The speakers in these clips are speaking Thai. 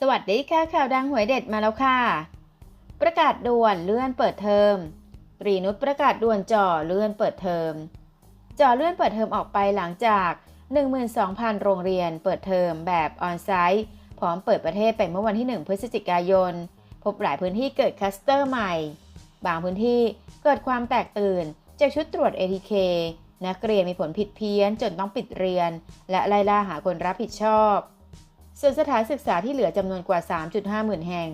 สวัสดีค่ะข่าวดังหวยเด็ดมาแล้วค่ะ ประกาศด่วนเลื่อนเปิดเทอมตรีนุชประกาศด่วนจ่อเลื่อนเปิดเทอมจ่อเลื่อนเปิดเทอมออกไปหลังจาก 12,000 โรงเรียนเปิดเทอมแบบออนไซต์พร้อมเปิดประเทศไปเมื่อวันที่ 1 พฤศจิกายน พบหลายพื้นที่เกิดคลัสเตอร์ใหม่ บางพื้นที่เกิดความแตกตื่น จากชุดตรวจ ATK นักเรียนมีผลผิดเพี้ยนจนต้องปิดเรียน และไล่ล่าหาคนรับผิดชอบ ส่วนสถานศึกษาที่เหลือจำนวนกว่า 3.5 หมื่นแห่ง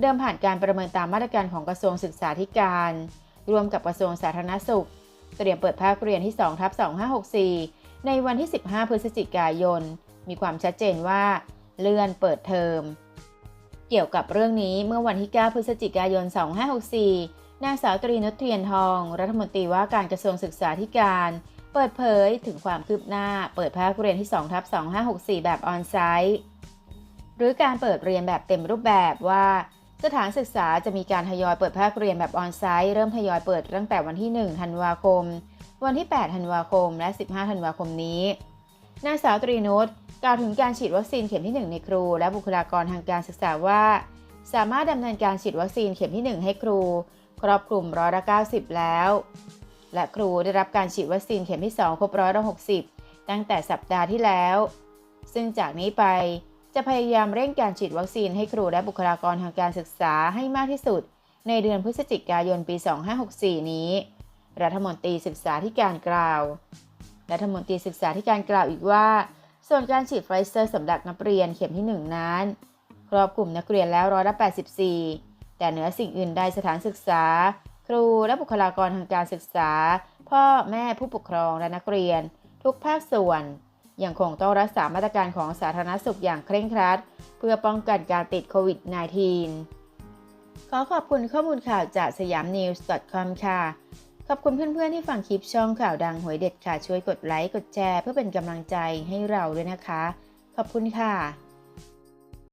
เดิมผ่านการประเมินตามมาตรการของกระทรวงศึกษาธิการ รวมกับกระทรวงสาธารณสุข เตรียมเปิดภาคเรียนที่2ทับ2564 ในวันที่ 15 พฤศจิกายน มีความชัดเจนว่า เลื่อนเปิดเทอม เกี่ยวกับเรื่องนี้เมื่อวันที่ 9 พฤศจิกายน 2564 นางสาวตรีนุชเทียนทอง รัฐมนตรีว่าการกระทรวงศึกษาธิการเปิดเผยถึงความคืบหน้าเปิดภาคเรียนที่2ทับ2564 แบบออนไซต์ หรือการเปิดเรียนแบบเต็มรูปแบบว่า สถานศึกษาจะมีการทยอยเปิดภาคเรียนแบบออนไซต์เริ่มทยอยเปิดตั้งแต่วันที่ 1 ธันวาคม วันที่ 8 ธันวาคม และ 15 ธันวาคมนี้ นางสาวตรีนุชกล่าวถึงการฉีดวัคซีนเข็มที่ 1 ในครู และบุคลากรทางการศึกษาว่า สามารถดำเนินการฉีดวัคซีนเข็มที่ 1 ให้ครู ครอบคลุมร้อยละ90 แล้ว และครูได้รับการฉีดวัคซีนเข็มที่ 2 ครบร้อยละ60 ตั้งแต่สัปดาห์ที่แล้ว ซึ่งจากนี้ไป จะพยายามเร่งการฉีดวัคซีนให้ครูและบุคลากรทางการศึกษาให้มากที่สุด ในเดือนพฤศจิกายนปี 2564 นี้ รัฐมนตรีศึกษาธิการกล่าว รัฐมนตรีศึกษาธิการกล่าวอีกว่า ส่วนการฉีดไฟเซอร์สำหรับนักเรียนเข็มที่ 1 นั้น ครอบคลุมนักเรียนแล้วร้อยละ84 แต่เหนือสิ่งอื่นใดสถานศึกษา ครูและบุคลากรทางการศึกษา พ่อแม่ผู้ปกครองและนักเรียน ทุกภาคส่วน ยังคงต้องรักษามาตรการของสาธารณสุขอย่างเคร่งครัด เพื่อป้องกันการติดโควิด -19 ขอขอบคุณข้อมูลข่าวจากสยามนิวส์ com ค่ะ ขอบคุณเพื่อนๆที่ฟังคลิปช่องข่าวดังหวยเด็ดค่ะ ช่วยกดไลค์ กดแชร์ เพื่อเป็นกำลังใจให้เราด้วยนะคะ ขอบคุณค่ะ